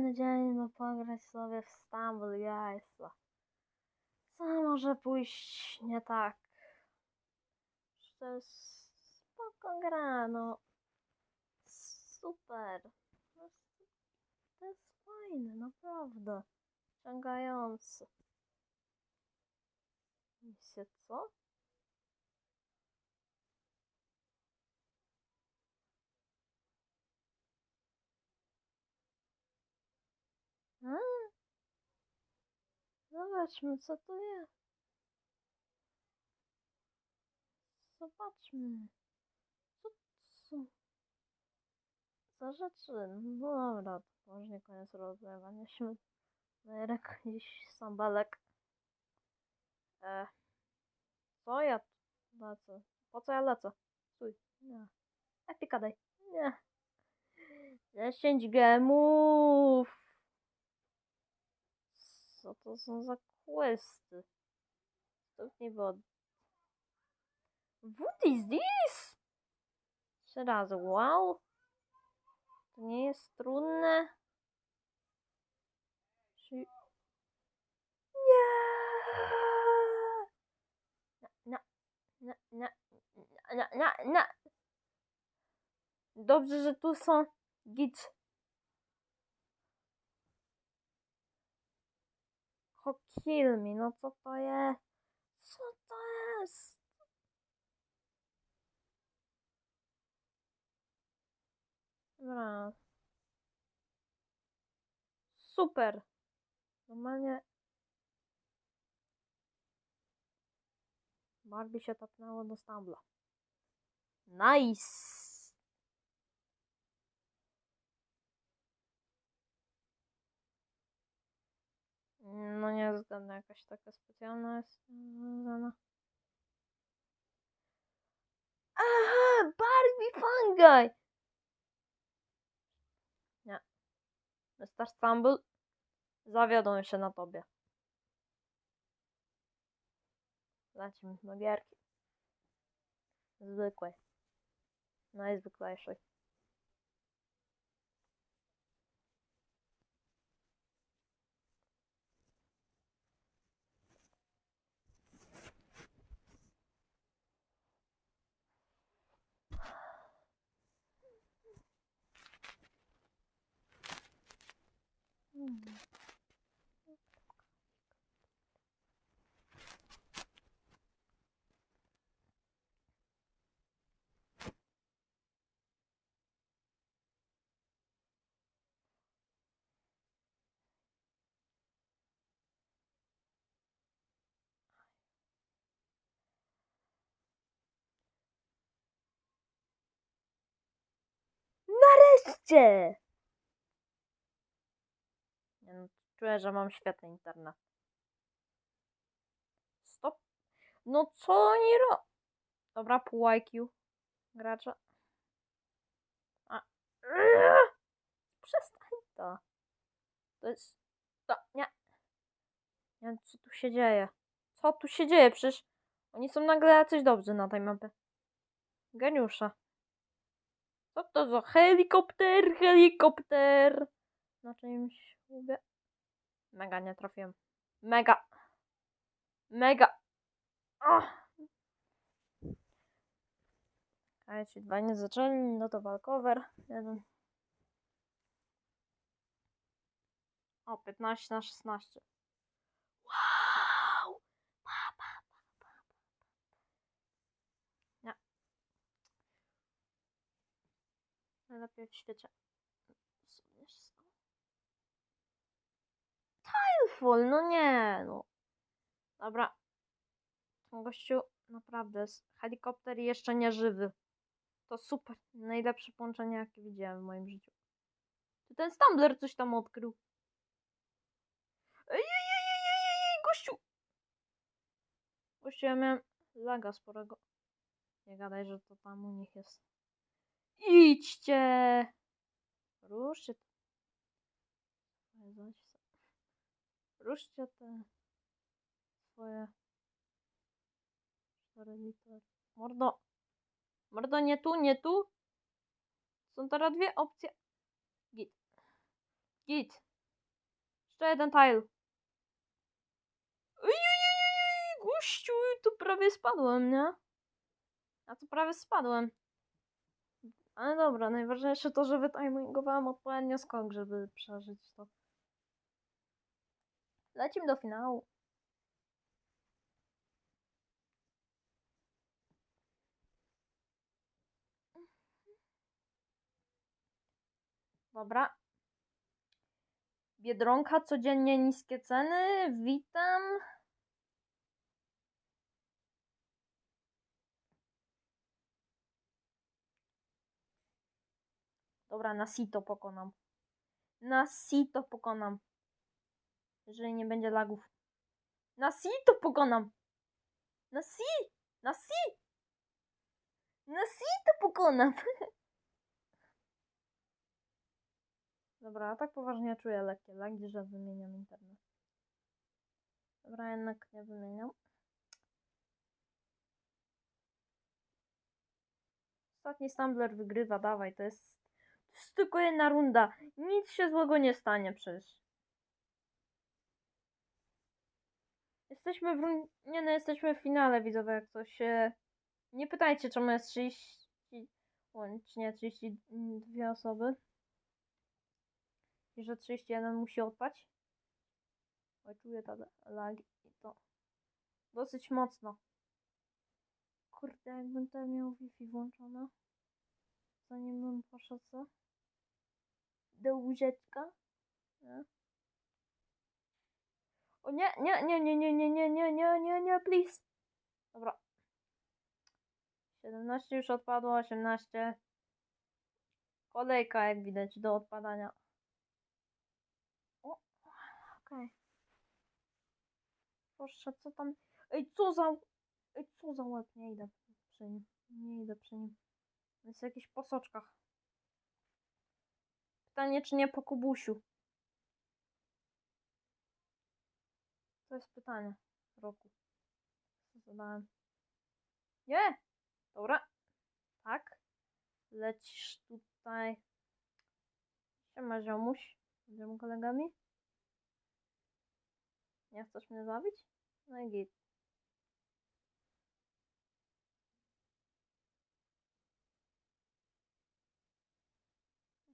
idealny dzień, by pograć sobie w Stumble Guys'a. Co może pójść nie tak? To jest spoko gra, no. Super. To jest, fajne, naprawdę. Ciągające. Misje co? A? Zobaczmy, co to jest. Zobaczmy. Co to za rzeczy? No dobra, to może nie koniec rozgrywania się. Merek, jakiś sambalek. E, co ja lecę? Po co ja lecę? Stój. Nie. Epika daj. Nie. 10 gemów. Co to są za questy? Stopnie wody. What is this? Trzy razy. Wow. To nie jest trudne. Czy... Nie. Na, na, na, na, na, na. Dobrze, że tu są git. Ho kill me, no co to jest? Co to jest? Dobra. Super. Normalnie Barbie się tapnęło do stambla. Nice. Zgadnę, jakaś taka specjalna jest związana. Aha, Barbie Fungi! Nie. Mr. Stumble, zawiodą się na tobie. Lecimy do gierki. Zwykłej. Najzwyklejszej. Nareszcie! Czuję, że mam świetny internet. Stop. No co oni ro... Dobra, pół IQ. Gracza. A. Przestań to. To jest... To, nie. Nie wiem, co tu się dzieje. Co tu się dzieje? Przecież oni są nagle jacyś dobrzy na tej mapie. Geniusza. Co to za helikopter? Helikopter! Na czymś lubię. Mega nie trafiłem. Mega. Mega. Ach. A ci dwa nie zaczęli, no to walkover. Jeden. O, 15 na 16. Wow! Pa, pa, pa, pa. Nie. Najlepiej w świecie. Full, no nie, no. Dobra. Gościu naprawdę helikopter jeszcze nie żywy. To super. Najlepsze połączenie, jakie widziałem w moim życiu. Czy ten Stumbler coś tam odkrył? Ej, ej, ej, ej, ej, ej, gościu! Gościu, ja miałem laga sporego. Nie gadaj, że to tam u nich jest. Idźcie! Ruszcie. Ruszcie te swoje cztery litery. Mordo. Mordo, nie tu, nie tu. Są teraz dwie opcje. Git. Git. Jeszcze jeden tile. Ojej, gościu, tu prawie spadłem, nie? Ja tu prawie spadłem. Ale dobra, najważniejsze to, że wytimingowałem odpowiednio skok, żeby przeżyć to. Lecimy do finału. Dobra. Biedronka, codziennie niskie ceny. Witam. Dobra, na sito pokonam. Na sito pokonam. Jeżeli nie będzie lagów. Na sito pokonam. Na si! Na si! Na sito pokonam. Dobra, a tak poważnie czuję lekkie lagi, że wymieniam internet. Dobra, jednak nie wymieniam. Ostatni Stumbler wygrywa, dawaj, to jest, to jest tylko jedna runda. Nic się złego nie stanie przecież. Jesteśmy w. Nie no, jesteśmy w finale, widzowie, jak coś się... Nie pytajcie, czemu jest 30... Łącznie 32 osoby. I że 31 musi odpaść. Oj, czuję te lagi i to dosyć mocno. Kurde, jakbym tam miał Wi-Fi włączone. Zanim bym poszedł co? do łóżeczka. Nie? O nie, nie, nie, nie, nie, nie, nie, nie, nie, nie, nie, please. Dobra. 17 już odpadło, 18. Kolejka, jak widać, do odpadania. O, okej. Okay. Proszę, co tam? Ej, co za... Ej, co za łeb? Nie idę przy nim. Nie idę przy nim. Jest w jakichś posoczkach. Pytanie, czy nie po kubusiu. To jest pytanie roku. Zadałem. Nie! Dobra. Tak. Lecisz tutaj. Siema ziomuś. Będziemy kolegami? Nie chcesz mnie zabić? No i git.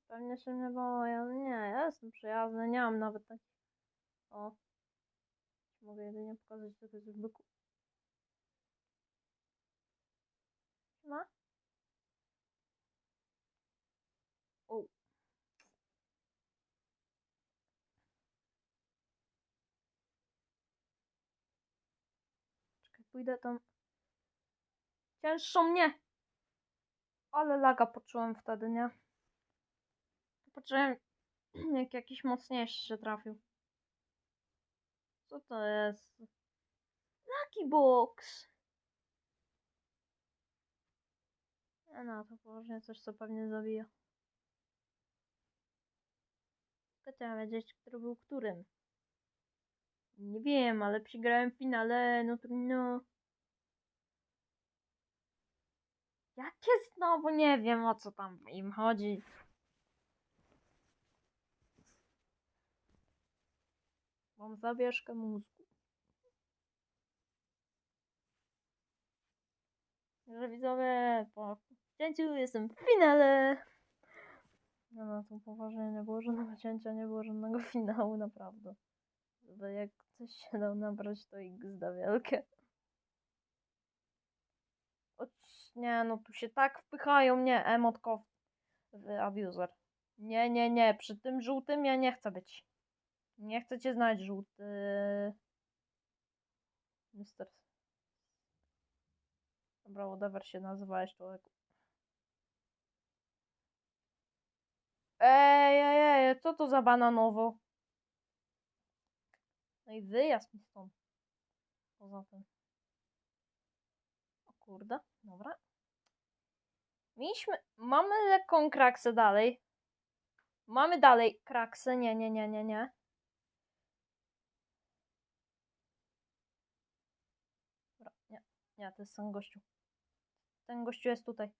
Pewnie się mnie boję. Nie, ja jestem przyjazny. Nie mam nawet takich. O. Mogę jedynie pokazać tylko z byku. Ma? O. Czekaj, pójdę tam. Cięższą mnie. Ale laga poczułem wtedy, nie? Poczułem, jak jakiś mocniejszy się trafił. Co to jest? Lucky Box! No, to położenie coś, co pewnie zabija. Tylko trzeba wiedzieć, który był którym. Nie wiem, ale przegrałem w finale, no trudno. Jakie znowu nie wiem o co tam im chodzi. Mam zawieszkę mózgu. Że widzowie, po cięciu jestem w finale. No, no to poważnie nie było żadnego cięcia, nie było żadnego finału, naprawdę. Żeby jak coś się dał nabrać, to XD wielkie. O, nie, no tu się tak wpychają, nie, emotkow w abuser. Nie, nie, nie, przy tym żółtym ja nie chcę być. Nie chcę cię znać, żółty. Mister. Dobra, whatever się nazywałeś, człowieku. Ej, ej, ej, co to za bananowo? No i wyjazd mi stąd. Poza tym. O kurde, dobra. Mieliśmy, mamy lekką kraksę dalej. Mamy dalej kraksę, nie, nie, nie, nie, nie. Dobra, nie, to jest ten gościu. Ten gościu jest tutaj.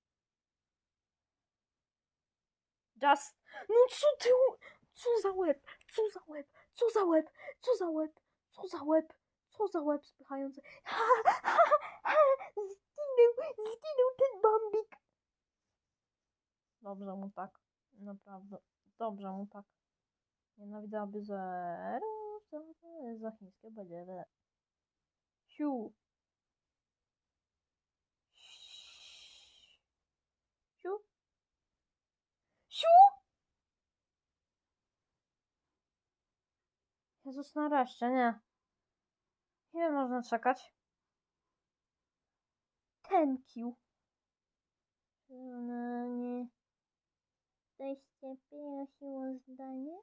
Just, no co ty, co za łeb, co za łeb, Co za łeb? Co za łeb? Co za łeb? Co za łeb spychający? Ha, ha, ha, zginął, zginął ten bambik. Dobrze mu tak. Naprawdę. Dobrze mu tak. Nienawidzę abyzerów za, za chińskie. Siu. Siu. Siu! Jezus, nareszcie, nie. Ile można czekać? Thank you. No nie. Coś cię prosiło zdanie?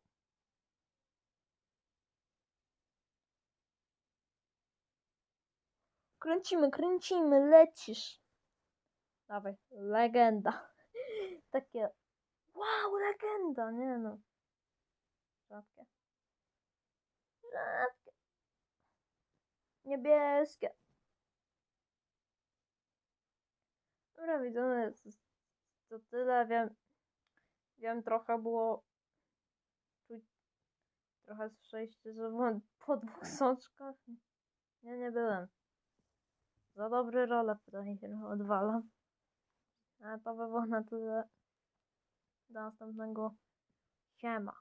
Kręcimy, kręcimy, lecisz. Dawaj, legenda. Takie, wow, legenda, nie no. Rzadkie. Rzadkie. Niebieskie. Dobra, widzimy, to tyle, wiem. Wiem, trochę było czuć trochę przejścia, że byłem po dwóch soczkach. Nie, nie byłem. Za dobry rolę się odwalam. A to by było na tyle. Do następnego. Siema.